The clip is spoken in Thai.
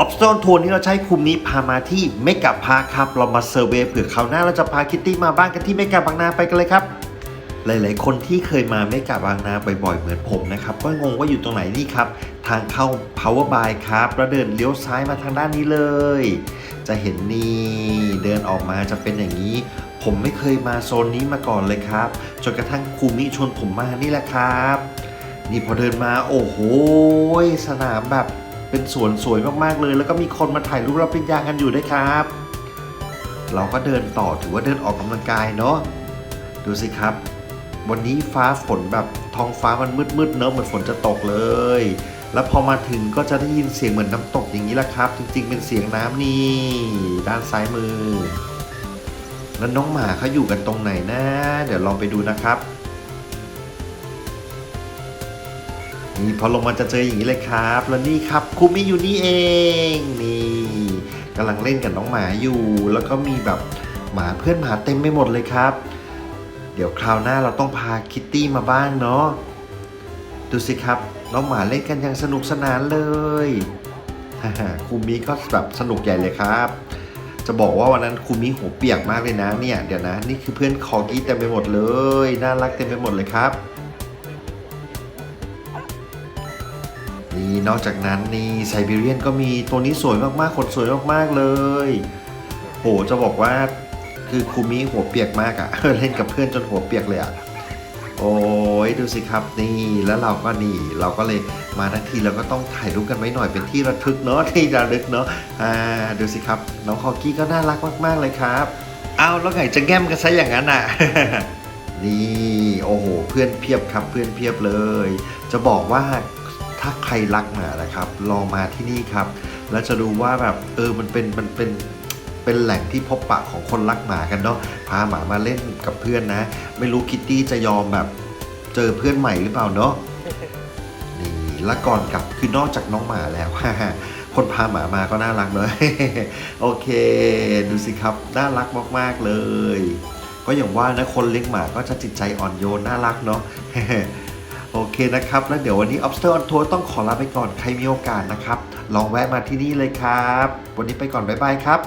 ออฟสโตนทัวร์นี้เราใช้คุมนี้พามาที่เมกะพาร์คครับ เรามาเซอร์เวยเผื่อคราวหน้าเราจะพาคิตตี้มาบ้านกันที่เมกะบางนาไปกันเลยครับ หลายๆ คนที่เคยมาเมกะบางนาบ่อยๆ เหมือนผมนะครับ ก็งงว่าอยู่ตรงไหนนี่ครับ ทางเข้า Power by ครับแล้วเดินเลี้ยวซ้ายมาทางด้านนี้เลย จะเห็นนี่เดินออกมาจะเป็นอย่างนี้ ผมไม่เคยมาโซนนี้มาก่อนเลยครับจนกระทั่งครูมิชวนผมมานี่แหละครับ นี่พอเดินมาโอ้โหสนามแบบ เป็นสวนสวยมากๆเลย แล้วก็มีคนมาถ่ายรูปรับปริญญากันอยู่ด้วยครับ เราก็เดินต่อถือว่าเดินออกกำลังกายเนาะดูสิครับ วันนี้ฟ้าฝนแบบท้องฟ้ามันมืดๆเนอะเหมือนฝนจะตกเลย แล้วพอมาถึงก็จะได้ยินเสียงเหมือนน้ำตกอย่างนี้แหละครับ จริงๆ เป็นเสียงน้ำนี่ด้านซ้ายมือ แล้วน้องหมาเขาอยู่กันตรงไหนนะ เดี๋ยวลองไปดูนะครับ นี่พอลงมาจะเจออย่างนี้เลยครับ แล้วนี่ครับคุมิอยู่นี่เองนี่กำลังเล่นกับน้องหมาอยู่ แล้วก็มีแบบหมาเพื่อนหมาเต็มไปหมดเลยครับ เดี๋ยวคราวหน้าเราต้องพาคิตตี้มาบ้างเนาะดูสิครับน้องหมาเล่นกันอย่างสนุกสนานเลยคูมิก็แบบสนุกใหญ่เลยครับ จะบอกว่าวันนั้นคูมิหัวเปียกมากเลยนะเนี่ยเดี๋ยวนะ นี่คือเพื่อนคอกี้เต็มไปหมดเลย น่ารักเต็มไปหมดเลยครับ นี่นอกจากนั้นนี่ไซบีเรียนก็มีตัวนี้สวยมากๆขนสวยมากๆเลยโหจะบอกว่าคือคูมิหัวเปียกมากอะ่ะเล่นกับเพื่อนจนหัวเปียกเลยอะ่ะโอ้ยดูสิครับนี่แล้วเราก็นี่ เราก็เลยมาทั้งทีเราก็ต้องถ่ายรูปกันไว้หน่อยเป็นที่ระทึกเนาะที่ระลึกเนาะอ่าดูสิครับน้องคอกี้ก็น่ารักมาก ๆเลยครับเอาแล้วไงจะแง้มกันซะอย่างนั้นอะนี่โอ้โหเพื่อนเพียบครับเพื่อนเพียบเลย จะบอกว่าาใครรักหมานะครับ ลองมาที่นี่ครับ แล้วจะรู้ว่าแบบเออมันเป็นมันเป็นเป็นแหล่งที่พบปะของคนรักหมากันเนาะพาหมามาเล่นกับเพื่อนนะ ไม่รู้คิตตี้จะยอมแบบเจอเพื่อนใหม่หรือเปล่าเนาะนี่แล้วก่อนกลับคือนอกจากน้องหมาแล้วคนพาหมามาก็น่ารักเลยโอเค ดูสิครับน่ารักมากๆเลย ก็อย่างว่านะคนเลี้ยงหมาก็จะจิตใจอ่อนโยนน่ารักเนาะ เคนะครับ แล้วเดี๋ยววันนี้ Obster on Tour ต้องขอลาไปก่อนใครมีโอกาสนะครับ ลองแวะมาที่นี่เลยครับ วันนี้ไปก่อน บ๊ายบายครับ